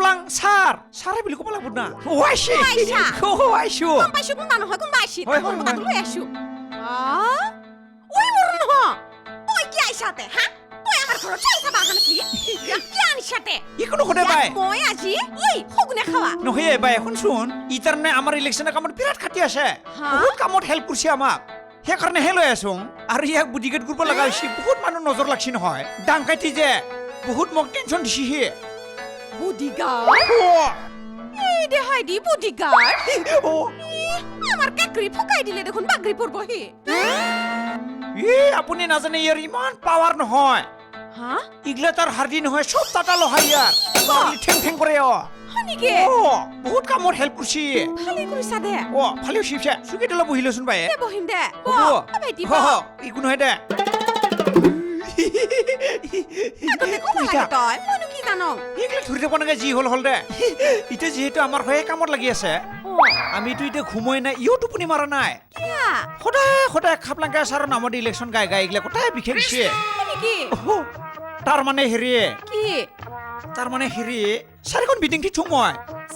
Khaplang sir ছাৰে বুলি ক'ব লাগিব না। অ আইছে আইছা। অ আইছো গম পাইছো কোনবা নহয় কোনবা আহিছে হয়, হয়, হয়। লৈ আছো। আহ? ঐ মোৰ নহয়। তই কি আহিছাতে হা? তই আমাৰ ঘৰত চাই চাবা অহা নাছিলি কি আনিছাতে? ইকোনো সোধে বাই? মই আজি ঐ সগুনে খাৱা। নহয় বাই শুনচোন ই তাৰমানে আমাৰ ইলেকশ্যনৰ কামত বিৰাট খাটি আছে। হা? বহুত কামত হেল্প কৰিছে আমাক। সেইকাৰণেহে লৈ আছো। আৰু ইয়াক বুডিগেট কৰিব লগা হৈছে বহুত মানুহ নজৰ লাগছি নহয়। ডাংকাইটি যে। বহুত মোক টেনশ্যন দিছে এই দেহাই দি ফুকাই দিলে দেখোন ই আপুনি নাজানে ইয়াৰ ইমান পাৱাৰ নহয় হা ইগলা তাৰ হাৰ্দি নহয় চব টাটা লহাই ইয়াৰ ঠেং ঠেং কৰে অ হয় নেকি বহুত কামত হেল্প কৰিছে ভালেই কৰিছা দে অ বহি লৈচোন বাই বহিম দে একো নহয় দে আগতে ক'ব লাগে তই মইনো কি জানো? এইগিলা ধৰি থাকিব নাগে যি হ'ল হ'ল দে এতিয়া যিহেতু আমাৰ হয়ে কামত লাগি আছে। অ। আমিতো এতিয়া ঘুমোই নাই ইও টোপনি মাৰা নাই। সদায় সদায় খাপলাংকে ছাৰৰ নামত ইলেকশ্যন গাই গাই এইগিলা কথাই বিশেষ দিছে। হয় তাৰ মানে হেৰি কি? তাৰ মানে হেৰি চাৰিখন মিটিং দিছো মই।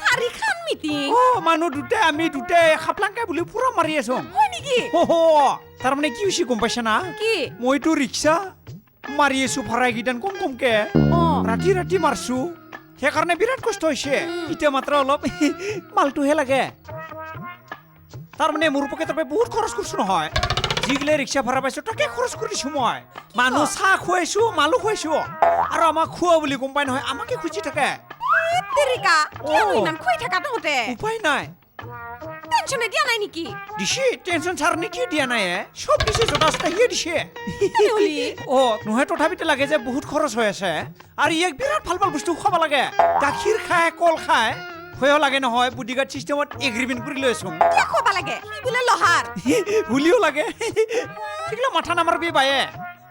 চাৰিখন মিটিং অ মানুহ দুটাই আমি দুটাই খাপলাংকে বুলি পুৰা মাৰি আছো। হয় নেকি? অহ, তাৰ মানে কি হৈছে গম পাইছা না কি? মইতো ৰিক্সা মাৰি আছো ভাড়া কেইটান কম কমকে। ৰাতি ৰাতি মাৰছো সেইকাৰণে বিৰাট কষ্ট হৈছে। এতিয়া মাত্ৰ অলপ মালটোহে লাগে। তাৰমানে মোৰ পকেটৰ পৰা বহুত খৰচ কৰিছো নহয়। যিগিলা ৰিক্সা ভাড়া পাইছো তাকে খৰচ কৰি দিছো মই মানুহ চাহ খুৱাইছো মালো খুৱাইছো। আৰু আমাক খোৱা বুলি গম পাই নহয় আমাকে খুজি থাকে। উপায় নাই। টেনচনে দিয়া নাই নেকি? দিছে টেনচন ছাৰ নেকি দিয়া নাই? চব দিছে যথেষ্ট সিয়ে দিছে। অ নহয় তথাপিতো লাগে যে বহুত খৰচ হৈ আছে আৰু ইয়াক বিৰাট ভালো ভালো বস্তু খুৱাব লাগে। গাখীৰ খায় কল খায় হৈও লাগে নহয় বুডিগাৰ্ড চিষ্টেমত এগ্ৰিমেণ্ট কৰি লৈ আছো। কিয় খোৱাব লাগে? সি বোলে লহাৰ। হুলিও লাগে। সেইগিলা মাথা নামাৰবি বায়ে।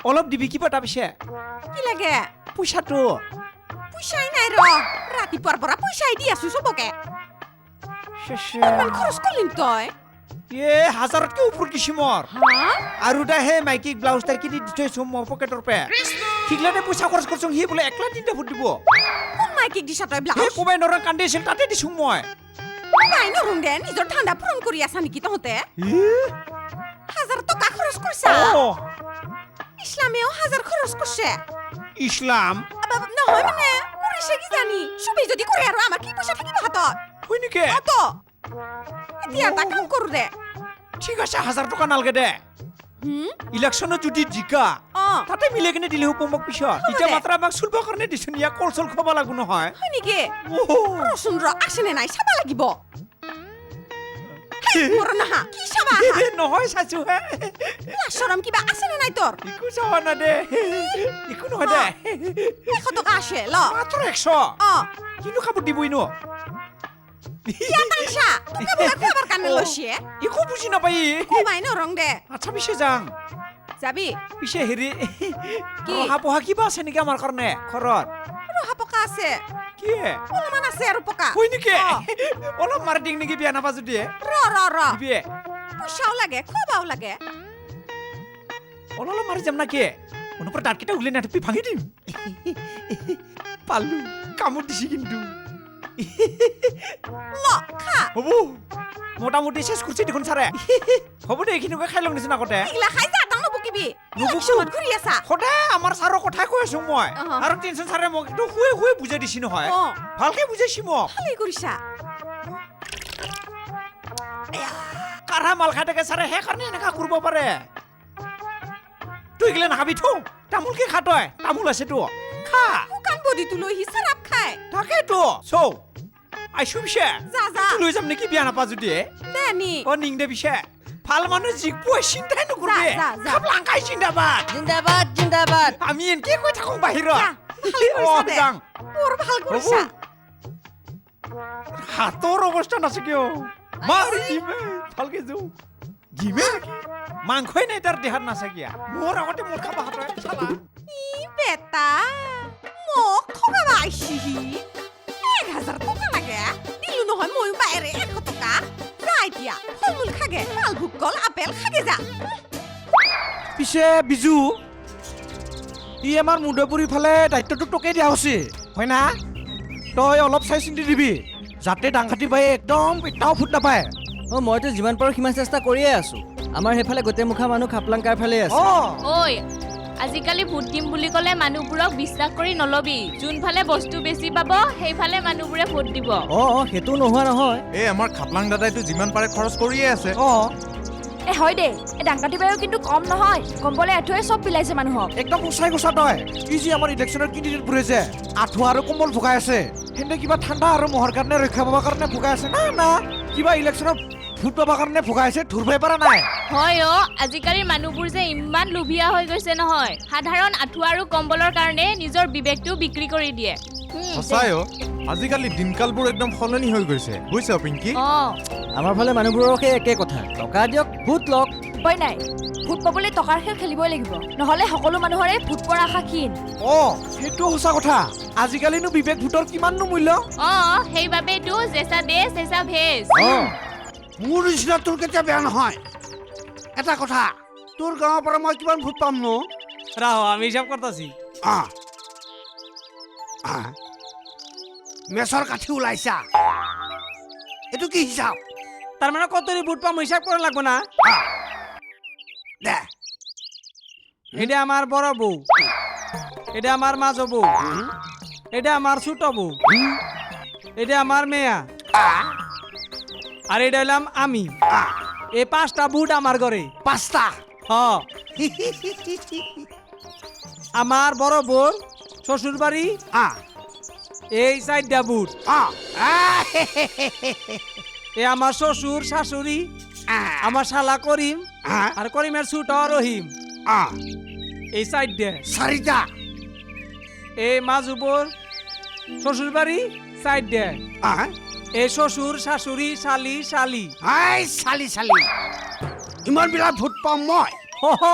অলপ দিবি কিবা এটা পিছে। কি লাগে? পইচাটো। পইচাই নাই ৰ। ৰাতিপুৱাৰ পৰা পইচাই দি আছো চবকে। ইমান খৰচ কৰিলিম তই। এ হাজাৰতকে ওপৰ কিছিমৰ হা? আৰু দা হে মাইকীক ব্লাউজ তাই কিনি দি থৈছো মই পকেটৰ পৰা। সিগলাতে পইচা খৰচ কৰিছো সি বোলে একলা তিনিটা ফুট দিব। কোন মাইকীক দিছা তই ব্লাউজ? কোবাই নৰা কান্দি আছিল তাতে দিছো মই। নাই নৰং দে নিজৰ ঠাণ্ডা পূৰণ কৰি আছা নেকি তহঁতে? হাজাৰ টকা খৰচ কৰিছা? ইছলামেও হাজাৰ খৰচ কৰিছে। ইছলাম? নহয় মানে কৰিছে কি জানি চবেই যদি কৰে আৰু আমাৰ কি পইচা থাকিব হাতত? হয় নেকি অত এতিয়া এটা কাম কৰো দে। ঠিক আছে হাজাৰ টকা নালগে দে। ইলেকশ্যনত যদি জিকা। তাতে মিলাই কিনে দিলে হ'ব মোক পিছত এতিয়া মাত্ৰ আমাক চুলবৰ কাৰণে দিছোন ইয়াক কল চল খুৱাব লাগিব নহয়। হয় নেকি? ৰচোন ৰ আছেনে নাই? চাবা লাগিব? নহয় চাইছো হে। কিবা আছেনে নাই তোৰ? একো চাবা না দে। একো নহয় দে। এশ টকা আছে ল। মাত্ৰ একশ। অ। কিনো কাপোৰ দিবই নো ইয়া তাংচা তোকে বোলে খোৱাবাৰ কাৰণে লৈছে একো বুজি নাপাই কমাই নৰং দে। আচ্ছা পিছে যাং। যাবি? পিছে হেৰি। কি? ৰহা পহা কিবা আছে নেকি আমাৰ কাৰণে? ঘৰত। ৰহা পকা আছে। কি অলপমান আছে আৰু পকা। হয় নেকি। অলপ মাৰি দিং নেকি বিয়া নাপা যদি ৰ ৰ ৰ। দিবি পইচাও লাগে খোৱাবাও লাগে। অলপ অলপ মাৰি যাম নাকি অনুপৰ দাঁতকেইটা উলিয়াই নাথাকি ভাঙি দিম। পালো কামত দিছি কিন্তু। হ'ব। মোটামুটি চেচ কৰিছে দেখোন ছাৰে। হ'ব দে এইখিনিকে খাই লওঁ নিচিনা আগতে এইগিলা খাই যা তাও নবকিবি নবকো। ইলেকশ্যনত ঘূৰি আছা। সদায় আমাৰ ছাৰৰ কথাই কৈ আছো মই। অহ। আৰু টেনচন ছাৰে মোক একদম শুৱে শুৱে বুজাই দিছি নহয়। অ ভালকে বুজাইছি মোক। ভালেই কৰিছা। কাঢ়া মাল খাই থাকে ছাৰে সেইকাৰণে এনেকা কৰিব পাৰে। তই এইগিলা নাখাবি থৌ। তামোল কি খা তই? তামোল আছে তো। খা। শুকান বডিটো লৈ সি চাৰাপ খাই তাকেতো চৌ আইছো পিছে যা যা। তোক লৈ যাম নেকি বিয়া নাপা যদি দে নি। অ নিং দে পিছে ভালো মানুহ জিকবই চিন্তাই নকৰবি যা, যা, যা। খাপলাংকাই চিন্তাবাদ জিন্দাবাদ জিন্দাবাদ। আমি এনকে কৈ থাকো বাহিৰত যা, ভালে অ দে। বৰ ভালো কৰিছা। হাতৰ অৱস্থা নাছে কিয়? মাৰ জিমে ভালকে যাওঁ জিমে মাংসই নাই তাৰ দেহাত নাছে কিয়া? মোৰ আগতে মোৰ খাবা হাতৰে। চালা ই বেটা। ঠগাব আহিছিহি এক হাজাৰ টকা লাগে। দিলো নহয় ময়ো বাহিৰে এশ টকা। যা এতিয়া ফল মূল খাগে মালভোগ কল আপেল খাগে যা। পিছে বিজু ই আমাৰ মুদপুৰী ফালে দায়িত্বটো তোকে দিয়া হৈছে হয় না? তই অলপ চাই চিন্তি দিবি যাতে ডাংখাটি বাই একদম এটাও ফুট নাপায়। অ মইতো যিমান পাৰোঁ সিমান চেষ্টা কৰিয়ে আছো। আমাৰ সেইফালে গোটেই মুখা মানুহ খাপলাংকাৰ ফালে আছে। অ। ঐ আজিকালি ভোট দিম বুলি ক'লে মানুহবোৰক বিশ্বাস কৰি নলবি। যোনফালে বস্তু বেছি পাব সেইফালে মানুহবোৰে ভোট দিব। অ সেইটো নোহোৱা নহয়। এই আমাৰ খাপলাং দাদাইতো যিমান পাৰে খৰচ কৰিয়ে আছে। অ। এ হয় দে। এই ডাংকাটি বায়ু কিন্তু কম নহয়। কম্বলে আঁঠুৱে চব বিলাইছে মানুহক। একদম সঁচাই কৈছা তই। ই যি আমাৰ ইলেকশ্যনৰ কেণ্ডিডেটবোৰে যে আঁঠুৱা আৰু কোমল ভোগাই আছে। সেনে কিবা ঠাণ্ডা আৰু মহৰ কাৰণে ৰক্ষা পাবৰ কাৰণে ভোগাই আছে। না না। কিবা ইলেকশ্যনত ভোট পাবৰ কাৰণে আছে ধৰিবই পৰা নাই। হয় অ আজিকালিৰ মানুহবোৰ যে ইমান লোভীয়া হৈ গৈছে নহয়। সাধাৰণ আঁঠুৱা আৰু কম্বলৰ কাৰণে নিজৰ বিবেকটো বিক্ৰী কৰি দিয়ে। সঁচাই অ আজিকালি দিনকালবোৰ একদম সলনি হৈ গৈছে। বুজিছ পিংকি? অ। আমাৰ ফালে মানুহবোৰৰ সেই একে কথা। টকা দিয়ক ভোট লওক। উপায় নাই। ভোট পাবলৈ টকাৰ খেল খেলিবই লাগিব। নহ'লে সকলো মানুহৰে ভোট পোৱাৰ আশা ক্ষীণ। অ সেইটো সঁচা কথা। আজিকালিনো বিবেক ভোটৰ কিমাননো মূল্য? অ সেইবাবেতো জেচা দে চেঁচা ভেজ। অ। মোৰ নিচিনা তোৰ কেতিয়া বেয়া নহয় এটা কথা তোৰ গাঁৱৰ পৰা মই কিমান ভোট পাম নো? রাহো আমি হিসাব করতেছি আহ। আহ। মেচৰ কাঠি ওলাইছা। এইটো কি হিচাপ? তাৰমানে কত বুট পাম হিচাপ করা লাগব না। দে। এটা আমার বড় বউ এটা আমার মাঝ বউ এটা আমার ছোট বউ এটা আমার মেয়া। আর এটা হলাম আমি। এই পাঁচটা বুট আমার ঘরে। পাঁচটা? হ। আমার বড় বোন শ্বশুর বাড়ি আহ, এই চারটা বুট। আহ, এ আমার শ্বশুর শাশুড়ি আমার শালা করিম আর করিমের ছোট রহিম। আহ। এই চারটা। চাৰিটা এই মাজুবর শ্বশুর বাড়ি চারটা। আহ, এই শ্বশুর শাশুড়ি শালি শালি। আই চালি চালি ইমান বিলাক ভূত পাম মই। হ হ।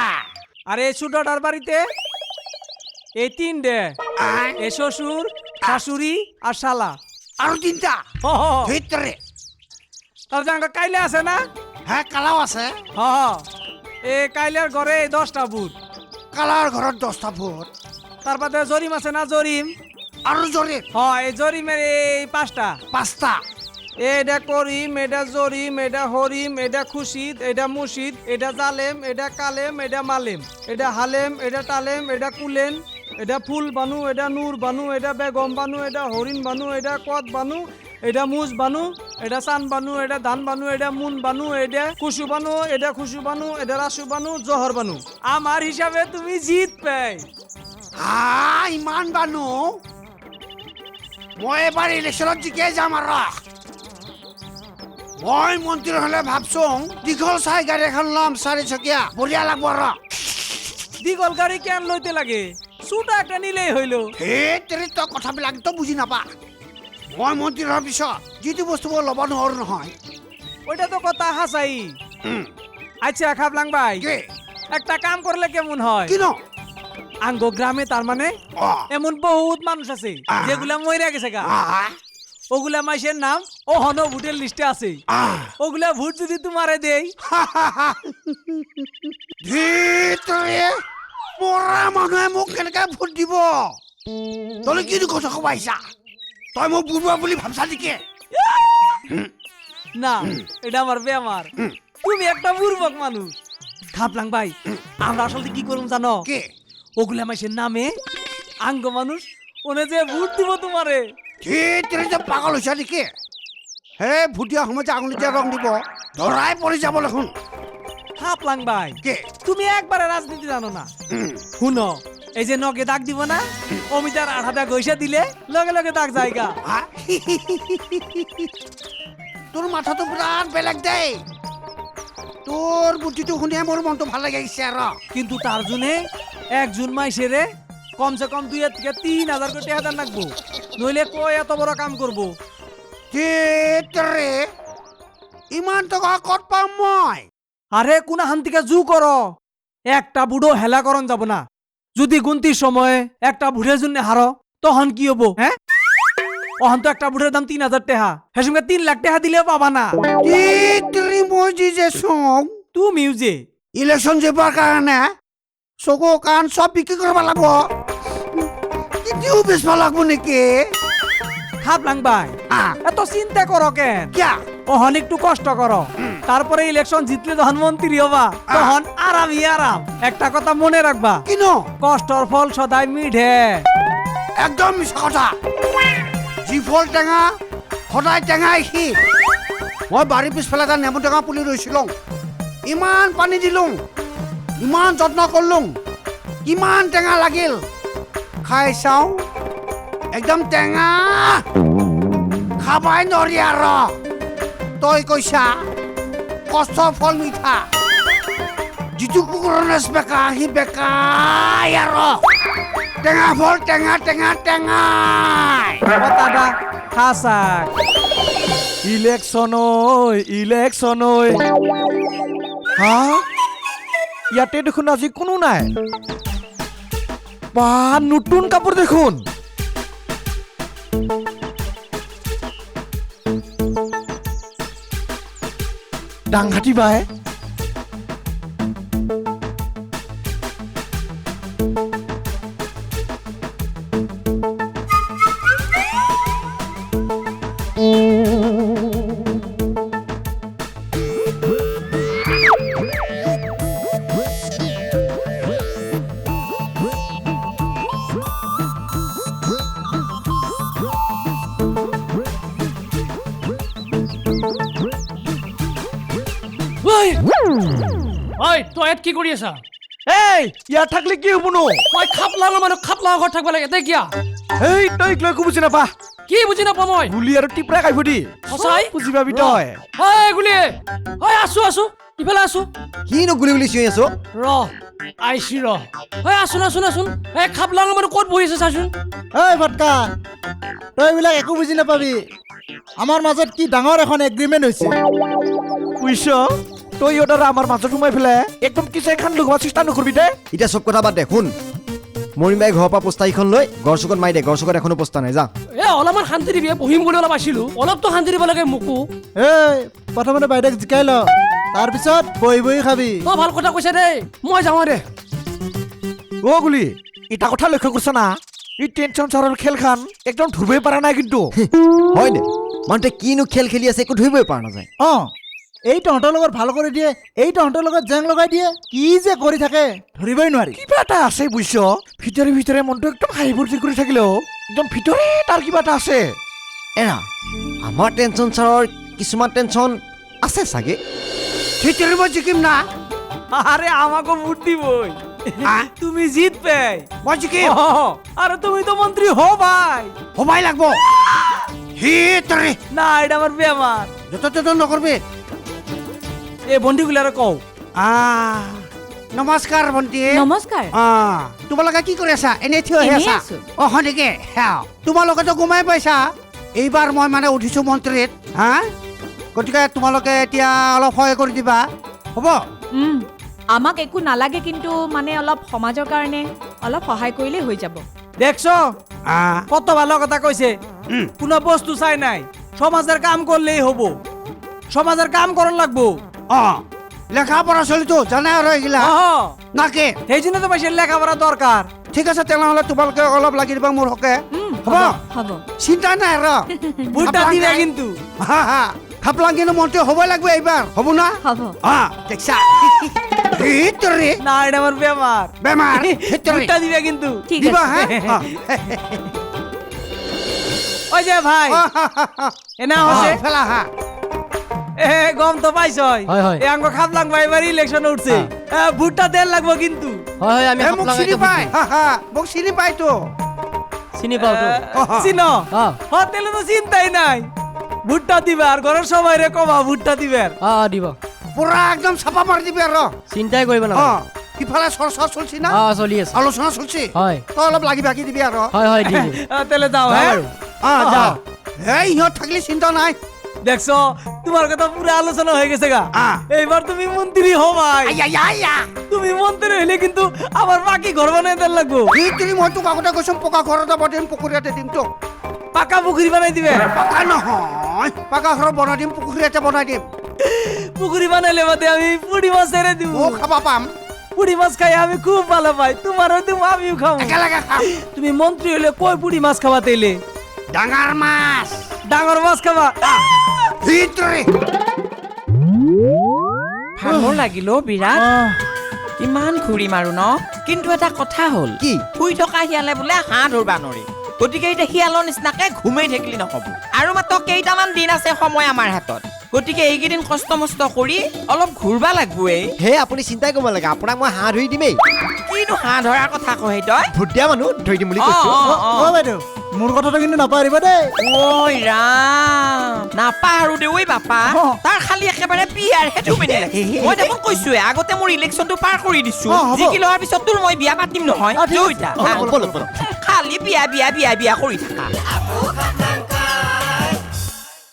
আহ, আর এই ছোটটার বাড়িতে? এই তিনটে। আহ, এই শ্বশুর শাশুড়ি আর শালা। আৰু তিনিটা? হ হ। ভিতৰে তার জাঙ্গা কাইলে আছে না? হে কালাও আছে। হ হ। এই কাইলের ঘরে এই দশটা বুট কালাৰ ঘৰত দহটা ভোট তারপরে জরিম আছে না জরিম? আৰু জৰে হ এই জরিমের এই পাঁচটা পাঁচটা এটা করিম এটা জরিম এটা হরিম এটা খুশিদ এটা মুশিদ এটা জালেম এটা কালেম এটা মালেম এটা হালেম এটা টালেম এটা কুলেন এটা ফুল বানু এটা নূর বানু এটা বেগম বানু এটা হরিণ বানু এটা কদ বানু এটা মুজ বানু এটা চান বানু এটা ধান বানু এটা মুন বানু এটা কুসু বানু এটা খুশু বানু এটা রাসু বানু জহর বানু আমার হিসাবে তুমি জিত পাই হা ইমান বানু মই এবাৰ ইলেকশ্যনত জিকে যাম আৰু মই মন্ত্ৰী হলে ভাবছোং দীঘল চাই গাড়ী এখন ল'ম চাৰিচকীয়া বঢ়িয়া লাগব আৰু দীঘল গাড়ি কেন লইতে লাগে? চুটা একটা নিলেই হইল সেই তই কথাবিলাক তই বুজি নাপা। মই মন্ত্ৰী হোৱাৰ পিছত যিটো বস্তু মই ল'ব নোৱাৰো নহয়। ওইটা তো কথা হাসাই আচ্ছা খাবলাং ভাই একটা কাম করলে কেমন হয়? কিনো? আঙ্গ গ্রামে তার মানে এমন বহুত মানুষ আছে যেগুলা মইরা গেছে গা। ওগুলা মাইসের নাম ও হন ভোটের লিস্টে আছে। ওগুলা ভোট যদি তোমারে দেই মৰা মানুহে মোক কেনেকে ভোট দিব? তই কিনো কথা ক'ব আহিছা তই মোক বুঢ়া বুলি ভাবছা নেকি না এটা আমার বেমার তুমি একটা বুর্বক মানুষ খাবলাং ভাই আমরা আসলে কি করুম জানো? কি? ওগুলা মাইসের নামে? আঙ্গ মানুষ ওনে যে ভোট দিব তোমারে। ধেতৰি যে পাগল হৈছা নেকি? হে ভোট দিয়াৰ সময়ত যে আঙুলিতে ৰং দিব ধৰাই পৰি যাব দেখোন। খাপলাং ভাই। কি? তুমি একবারে রাজনীতি জানো না। শুনো এই যে নগে দাগ দিব না অমিতার আঠাটা গৈসা দিলে লগে লগে দাগ জায়গা হা? তোৰ মাথাটো বিৰাট বেলেগ দেই তোৰ বুদ্ধিটো শুনিয়ে মোৰ মনটো ভালো লাগি আহিছে আৰু কিন্তু তার জন্য একজন মাইসেরে কমসে কম দুই থেকে তিন হাজার কোটি হাজার লাগবো। নইলে কই এত বড় কাম করব? ধেতৰি, ইমান টকা ক'ত পাম মই? আরে কোন হান্তিকে জু কর। একটা বুড়ো হেলা করন যাব না। যদি গুনতির সময় একটা বুড়ের জন্য হারো তখন কি হব হ্যাঁ? অহন তো একটা বুড়ের দাম তিন হাজার টেহা। হেসঙ্গে তিন লাখ টেহা দিলে পাবা না। ধেতৰি, মই যি যে চং তুমিও যে। ইলেকশ্যন জিকাৰ কাৰণে চকু কাণ চব বিক্ৰী কৰিব লাগিব। কেতিয়াও বেচিব লাগিব নেকি? খাপ লাংবাই এত চিন্তা করো কেন? কিয়া? ওহন একটু কষ্ট করো তারপরে ইলেকশন জিতলে যখন মন্ত্রী হবা তখন আরামই আরাম একটা কথা মনে রাখবা কিনো? কষ্টর ফল সদাই মিঠে। একদম মিছা কথা। যি ফল টেঙা সদায় টেঙাই সি। মই বাৰীৰ পিছফালে এটা নেমু টেঙা পুলি ৰুইছিলোঁ। ইমান পানী দিলোঁ। ইমান যত্ন কৰিলোঁ কিমান টেঙা লাগিল। খাই চাওঁ। একদম টেঙা। খাবাই নৰি আৰু। তই কৈছা কষ্ট ফল মিঠা। যিটো কুকুৰনেছ বেকা, সি বেকাই আৰু। টেঙা ফল, টেঙা টেঙা, টেঙাই। কথাটা খাসাক ইলেকশ্যন ঐ ইলেকশ্যন ঐ। হা? ইয়াতে দেখোন আজি কোনো নাই। বা নতুন কাপোৰ দেখোন। ডাংঘাটি বাই। ঐ কি কৰি আছা? এই ইয়াত থাকলে কি হ'ব নো? মই খাপ লাঙৰ মানুহ খাপ লাঙৰ ঘৰত থাকিব লাগে এতে কিয়া? এই তই লৈ একো বুজি নাপা। কি বুজি নাপাওঁ মই? গুলি আৰু টিপৰা কাঢ়িব দি। সঁচাই? বুজি পাবি তই। ঐ গুলি। ঐ আছো আছো। ইফালে আছো। কিনো গুলি গুলি চিঞৰি আছো? ৰ আইছি ৰ ঐ আছোন আছোন আছোন এই খাপ লাঙৰ মানুহ ক'ত বহি আছে চাচোন? ঐ ভটকা। তই এইবিলাক একো বুজি নাপাবি। আমাৰ মাজত কি ডাঙৰ এখন এগ্ৰিমেণ্ট হৈছে। বুজিছ? তই আৰু আমাৰ মাজত সোমাই পেলাই একদম কিছু এখন লগোৱা চেষ্টা নকৰিবি দে। এতিয়া চব কথা বাদ দে শুন। মৰিমাই ঘৰৰ পৰা পোষ্টাৰকেইখন লৈ গড় চুকত মাৰি দে গড় চুকত এখনও পোষ্টাৰ নাই যা। এ অলপমান শান্তি দিবি বহিম বুলি অলপ আছিলো। অলপতো শান্তি দিব লাগে মোকো। এই প্ৰথমতে বাইদেউক জিকাই ল। তাৰপিছত বহি বহি খাবি। তই ভালো কথা কৈছা দেই। মই যাওঁ দে। অ' গুলি এটা কথা লক্ষ্য কৰিছ না? এই টেনচন চৰৰ খেলখন একদম ধৰিবই পৰা নাই কিন্তু। হয় দে। মানুহটোৱে কিনো খেল খেলি আছে একো ধৰিবই পৰা নাযায়। অঁ। এই তহঁতৰ লগত ভালো কৰি দিয়ে এই তহঁতৰ লগত জেং লগাই দিয়ে কি যে কৰি থাকে ধৰিবই নোৱাৰি। কিবা এটা আছে বুজিছ ভিতৰে ভিতৰে মনটো একদম হাঁহি ফূৰ্তি কৰি থাকিলেও একদম ভিতৰে তাৰ কিবা এটা আছে। এৰা আমাৰ টেনচন ছাৰৰ কিছুমান টেনচন আছে চাগে। ভিতরে মই জিকিম না? আরে আমাকে ভোট দিবই। আহ? তুমি জিতবে মই জিকিম আরে তুমি তো মন্ত্রী হো ভাই হবাই। লাগব। ভিতরে না এটা আমার বেমার যত তত নকৰবি। এ বন্দিগুলারে কও। আহ নমস্কাৰ ভণ্টি নমস্কাৰ আহ তোমালোকে কি কৰি আছা? এনেই থিয় হৈ আছা। অ হয় নেকি? তোমালোকেতো গমাই পাইছা। এইবাৰ মই মানে উঠিছো মন্ত্ৰীত হা? গতিকে তোমালোকে এতিয়া অলপ সহায় কৰি দিবা। হ'ব? আমাক একো নালাগে কিন্তু মানে অলপ সমাজৰ কাৰণে অলপ সহায় কৰিলেই হৈ যাব। দেখছ? কত ভালো কথা উম। কোনো বস্তু চাই নাই। সমাজের কাম করলেই হব। সমাজের কাম করন লাগবো। অ লেখা পঢ়া চলিতো জানে আৰু এইগিলা। নাকি সেই জন্য তো বেশি লেখাপড়া দরকার ঠিক আছে তেনেহ'লে তোমালোকে অলপ লাগি দিবা মোৰ হকে। হ'ব? হ'ব চিন্তা নাই আৰু আপনার দিবে কিন্তু। হা হা। খাপলাং কিন্তু মন্ত্ৰী হ'বই লাগব এইবাৰ। হ'ব না? হ'ব। অ দেখছা? ভিতৰে। না এটা আমার বেমার বেমাৰ। ভিতৰে। ভোটটা দিবে কিন্তু। দিবা আছে। হা? ওই যে ভাই। এনা হচ্ছে ফেলা হা। এ গম তো পাইছই। হয়, হয়। এ আঙ্গ খাপলাং ভাই এবার ইলেকশন উঠছে। এ, ভোটটা দেন লাগবো কিন্তু। হয় হয় আমি এ মোক চিনি পাই হা হা মোক চিনি পাইতো চিনি? চিন হ্যাঁ। হোটেলে তো চিন্তাই নাই। ভুট্টা দিবে আর ঘরের সবাই রে কবা ভুট্টা দিবে অ দিব। পুৰা একদম চাপা মাৰি দিবি আৰু চিন্তাই কৰিব অ সিফালে চৰ্চা চলছি না? চলি আছে। আলোচনা চলছি? হয়। তই অলপ লাগি ভাগি দিবি আৰু হয় হয় দি তাহলে যাও হ্যাঁ। অ যা এই ইহঁত থাকিলে চিন্তা নাই। দেখছ? তোমার কথা পুরো আলোচনা হয়ে গেছে গা। এইবার তুমি মন্ত্রী হো ভাই তুমি মন্ত্রী হইলে কিন্তু আবার বাকি ঘর বানাই দেন লাগবো। ভিতৰি মই তোক আগতে কৈছোঁ পকা ঘৰত যাব দিম তোক। পাকা পুকুরি বানাই দিবে। পকা নহয়। পকা ঘৰ বনাই দিম পুখুৰীতে বনাই দিম। পুকুরি বানাইলে বাদে আমি পুড়ি মাছ ছেড়ে দিব ময়ো খাব পাম। পুড়ি মাছ খাই আমি খুব ভালো পাই। তোমারও দিব আমিও খাব তুমি মন্ত্রী হইলে কই পুড়ি মাছ খাওয়া তেলে ডাঙৰ মাছ। ডাঙৰ মাছ খাবা ভাগৰ লাগিল অ' বিৰাট কিমান ঘূৰিম আৰু ন? কিন্তু এটা কথা হ'ল কি? শুই থকা শিয়ালে বোলে হাঁহ ধৰবা নৰে গতিকে এতিয়া শিয়ালৰ নিচিনাকে ঘুমেই থাকিলে নহ'ব। আৰু মাত্ৰ কেইটামান দিন আছে সময় আমাৰ হাতত। গতিকে এইকেইদিন কষ্ট মষ্ট কৰি অলপ ঘূৰবা লাগবই হে আপুনি চিন্তাই কৰিব নালাগে আপোনাক মই হাঁহ ধৰি দিমেই। কিনো হাঁহ ধৰাৰ কথা কয় তই? ভোট দিয়া মানুহ ধৰি দিম বুলি কৈছো। অ, অ। অ বাইদেউ। মোৰ কথাটো কিন্তু নাপাহৰিব দেই। ঐ ৰাম। নাপাহৰো দে ঐ বাপা। তাৰ খালি একেবাৰে বিয়াৰ সেইটো মেনে লাগে। মই দেখোন কৈছোৱে আগতে মোৰ ইলেকশ্যনটো পাৰ কৰি দিছো। জিকি লোৱাৰ পিছত তোৰ মই বিয়া পাতিম নহয়। খালি বিয়া বিয়া বিয়া বিয়া কৰি থাকা।